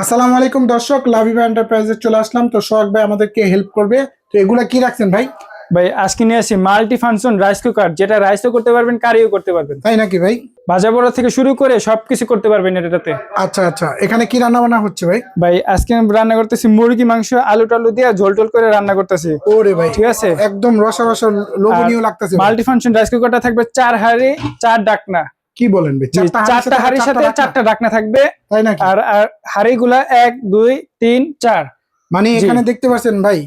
আসসালামু আলাইকুম দর্শক লাভিবা এন্টারপ্রাইজে চলে আসলাম। তো সোহাগ ভাই আমাদেরকে হেল্প করবে। তো এগুলা কি রাখছেন ভাই? ভাই আজকে নিয়ে আসি মাল্টি ফাংশন রাইস কুকার যেটা রাইসও করতে পারবেন কারিও করতে পারবেন। তাই নাকি ভাই? ভাজা বড়া থেকে শুরু করে সবকিছু করতে পারবেন এটাতে। আচ্ছা আচ্ছা। এখানে কি রান্না বান্না হচ্ছে ভাই? ভাই আজকে আমি রান্না করতেছি মুরগি মাংস আলু টালু দিয়ে ঝোল টোল করে রান্না করতেছি। ওরে ভাই ঠিক আছে? একদম রসা রসা লোভনীয় লাগতেছে মাল্টি ফাংশন রাইস কুকারটা থাকবে চার হাড়ি চার ডাকনা। কি বলেন চারটা হাড়ির সাথে চারটা ডাকনা থাকবে। তাই নাকি? আর আর হাড়িগুলা এক দুই তিন চার। মানে এখানে দেখতে পাচ্ছেন ভাই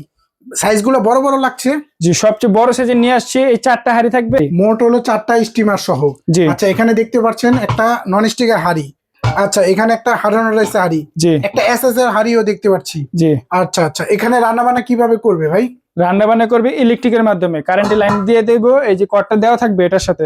সাইজগুলো বড় বড় লাগছে। জি সবচেয়ে বড় সাইজে নিয়ে আসছি এই চারটা হাড়ি থাকবে। মোট হলো চারটা স্টিমার সহ। জি। আচ্ছা এখানে দেখতে পাচ্ছেন একটা নন স্টিকের হাড়ি। আচ্ছা এখানে একটা হারানো রয়েছে হাড়ি। জি। একটা এর হাড়িও দেখতে পাচ্ছি। জি। আচ্ছা আচ্ছা এখানে রান্না বান্না কীভাবে করবে ভাই? রান্না বান্না করবে ইলেকট্রিকের মাধ্যমে। কারেন্টের লাইন দিয়ে দেবো এই যে কটটা দেওয়া থাকবে এটার সাথে।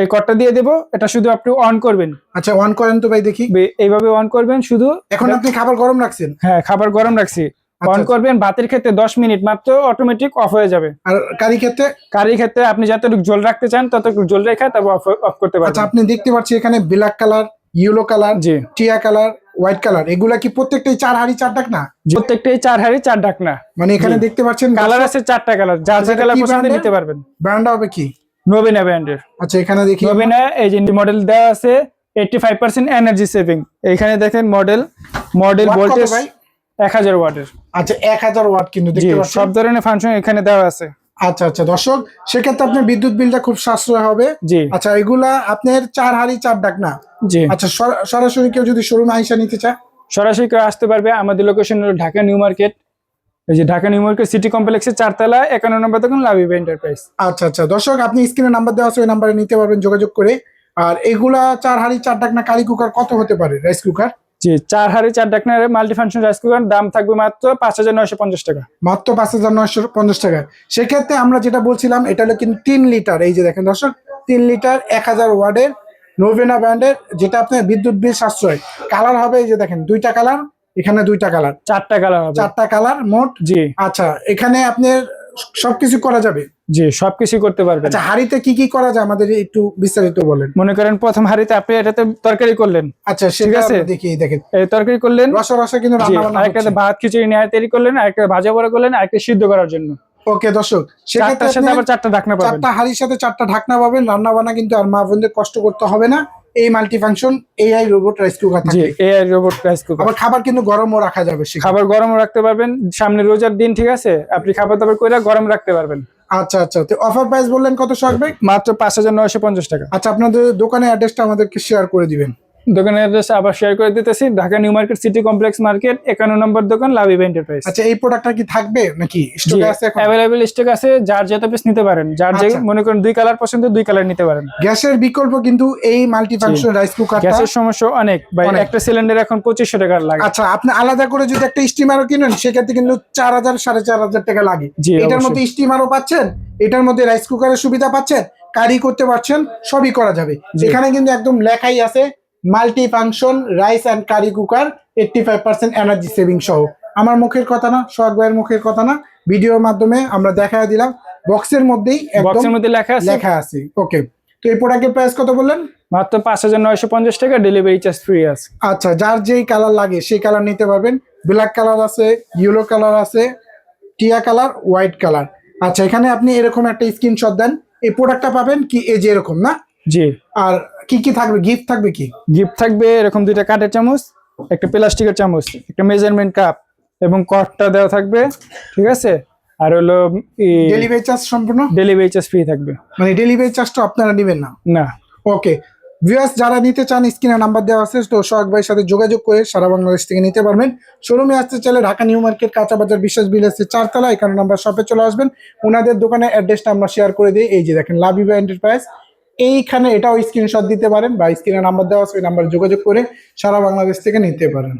এই কটটা দিয়ে দেবো এটা শুধু আপনি অন করবেন। আচ্ছা অন করেন তো ভাই দেখি। এইভাবে অন করবেন শুধু এখন আপনি খাবার গরম রাখছেন? হ্যাঁ খাবার গরম রাখছি। আচ্ছা, অন আচ্ছা। করবেন ভাতের ক্ষেত্রে দশ মিনিট মাত্র অটোমেটিক অফ হয়ে যাবে। আর কারি ক্ষেত্রে? কারি ক্ষেত্রে আপনি যতটুকু জল রাখতে চান ততটুকু জল রেখে তারপর অফ করতে আচ্ছা আপনি দেখতে পাচ্ছি এখানে ব্ল্যাক কালার ইয়েলো কালার জি। টিয়া কালার হোয়াইট কালার এগুলা কি প্রত্যেকটাই চার হাড়ি চার ডাক না প্রত্যেকটাই চার হাড়ি চার ডাকনা। মানে এখানে দেখতে পাচ্ছেন কালার আছে চারটা কালার যার আচ্ছা, যে কালার পছন্দ নিতে পারবেন। ব্র্যান্ড হবে কি? নবীনা ব্র্যান্ডের আচ্ছা এখানে দেখি। নবীনা এই যে মডেল দেওয়া আছে eighty five percent energy saving এখানে দেখেন মডেল মডেল ভোল্টেজ ভাই? এক হাজার ওয়াটের। আচ্ছা এক হাজার ওয়াট কিন্তু দেখতে পাচ্ছেন। সব ধরনের ফাংশন এখানে দেওয়া আছে। আচ্ছা আচ্ছা দর্শক সেক্ষেত্রে আপনার বিদ্যুৎ বিলটা খুব সাশ্রয় হবে। জি। আচ্ছা এগুলা আপনার চার হাড়ি চার ডাক না জি। আচ্ছা সর- সরাসরি কেউ যদি শোরুমে আইসা নিতে চায়? সরাসরি কেউ আসতে পারবে আমাদের লোকেশন হলো ঢাকা নিউ মার্কেট এই যে ঢাকা নিউ মার্কেট সিটি কমপ্লেক্সের চারতলা একান্ন নম্বর দোকান লাভিবা এন্টারপ্রাইজ আচ্ছা আচ্ছা। দর্শক আপনি স্ক্রিনে নাম্বার দেওয়া আছে ওই নাম্বারে নিতে পারবেন যোগাযোগ করে। আর এগুলা চার হাড়ি চার ডাক না কারি কুকার কত হতে পারে রাইস কুকার জি চার হাড়ি চার ডাকনার মাল্টি ফাংশন রাইস কুকার দাম থাকবে মাত্র পাঁচ হাজার নয়শো পঞ্চাশ টাকা। মাত্র পাঁচ হাজার নয়শো পঞ্চাশ টাকা। সেক্ষেত্রে আমরা যেটা বলছিলাম এটা হলো কিন্তু তিন লিটার এই যে দেখেন দর্শক তিন লিটার এক হাজার ওয়ার্ডের নোভেনা ব্র্যান্ডের যেটা আপনার বিদ্যুৎ বিল সাশ্রয়। কালার হবে এই যে দেখেন দুইটা কালার এখানে দুইটা কালার। চারটা কালার চারটা কালার মোট? জি। আচ্ছা এখানে আপনার সবকিছু করা যাবে? জি সবকিছু করতে পারবেন। আচ্ছা হাড়িতে কি কি করা যায়? আমাদের একটু বিস্তারিত বলেন। মনে করেন প্রথম হাড়িতে আপনি এটাতে তরকারি করলেন। আচ্ছা সেটা আছে। দেখি দেখেন। এই তরকারি করলেন। রসা রসা কিন্তু আরেকটাতে ভাত খিচুড়ি নিয়ে তৈরি করলেন আরেকটা ভাজা বড়া করলেন আরেকটা সিদ্ধ করার জন্য। ওকে দর্শক সেক্ষেত্রে চারটার সাথে আবার চারটা ঢাকনা পাবেন। চারটা হাড়ির সাথে চারটা ঢাকনা পাবেন। রান্না বান্না কিন্তু আর মা বোনদের কষ্ট করতে হবে না। এই multifunction AI robot rice cooker জি এআই রোবট রাইস কুকার আবার খাবার কিন্তু গরমও রাখা যাবে সে খাবার গরমও রাখতে পারবেন সামনে রোজার দিন ঠিক আছে? আপনি খাবার দাবার কইরা গরম রাখতে পারবেন। আচ্ছা আচ্ছা। তো অফার প্রাইস বললেন কত সরবে মাত্র পাঁচ হাজার নয়শো পঞ্চাশ টাকা। আচ্ছা আপনাদের দোকানের অ্যাড্রেসটা আমাদেরকে শেয়ার করে দিবেন। দোকানের অ্যাড্রেস আবার শেয়ার করে দিতেছি। Dhaka new market city complex market একান্ন নম্বর দোকান লাভিব এন্টারপ্রাইজ আচ্ছা এই প্রোডাক্টটা কি থাকবে নাকি স্টকে আছে এখন? অ্যাভেলেবেল স্টক আছে যার যত পিস নিতে পারেন যার যে আচ্ছা। মনে করেন দুই কালার পছন্দ দুই কালার নিতে পারেন। গ্যাসের বিকল্প কিন্তু এই মাল্টি ফাংশন রাইস কুকারটা গ্যাসের সমস্যা অনেক। ভাই একটা সিলিন্ডার এখন পঁচিশশো টাকার লাগে। আচ্ছা আপনি আলাদা করে যদি একটা স্টিমারও কিনেন সেক্ষেত্রে কিন্তু চার হাজার সাড়ে চার হাজার টাকা লাগে। এটার। মধ্যে স্টিমারও পাচ্ছেন এটার মধ্যে রাইস কুকারের সুবিধা পাচ্ছেন কারি করতে পারছেন সবই করা যাবে। এখানে কিন্তু একদম লেখাই আছে multi function rice and curry cooker eighty five percent energy saving সহ। আমার মুখের কথা না সোহাগ ভাইয়ের মুখের কথা না। ভিডিওর মাধ্যমে আমরা দেখা দিলাম। বক্সের মধ্যেই বক্সের মধ্যে লেখা আছে। লেখা আছে। ওকে। তো এই প্রোডাক্টের প্রাইস কত বললেন? মাত্র পাঁচ হাজার নয়শো পঞ্চাশ টাকা ডেলিভারি চার্জ ফ্রি আছে। আচ্ছা যার যেই কালার লাগে সেই কালার নিতে পারবেন। ব্ল্যাক কালার আছে ইয়েলো কালার আছে টিয়া কালার হোয়াইট কালার আচ্ছা এখানে আপনি এরকম একটা স্ক্রিনশট দেন। এই প্রোডাক্টটা পাবেন কি? এই যে এরকম না? জি। আর কি কি থাকবে? গিফট থাকবে কি? গিফট থাকবে এরকম দুইটা কাঠের চামচ একটা প্লাস্টিকের চামচ একটা মেজারমেন্ট কাপ এবং কটটা দেওয়া থাকবে ঠিক আছে? আর হলো ডেলিভারি চার্জ সম্পূর্ণ? ডেলিভারি চার্জ ফ্রি থাকবে। মানে ডেলিভারি চার্জটা আপনারা নেবেন না? না। ওকে ভিউয়ার্স যারা নিতে চান স্ক্রিনে নাম্বার দেওয়া আছে তো সোহাগ ভাইয়ের সাথে যোগাযোগ করে সারা বাংলাদেশ থেকে নিতে পারবেন। শোরুমে আসতে চাইলে ঢাকা নিউ মার্কেট কাঁচা বাজার বিশ্বাস বিলাসের চারতলা এখানে নাম্বার শপে চলে আসবেন। ওনাদের দোকানের অ্যাড্রেসটা আমরা শেয়ার করে দিই। এই যে দেখেন লাভিবা এন্টারপ্রাইজ এইখানে এটাও স্ক্রিনশট দিতে পারেন বা স্ক্রিনে নাম্বার দেওয়া আছে, ওই নাম্বারে যোগাযোগ করে সারা বাংলাদেশ থেকে নিতে পারেন।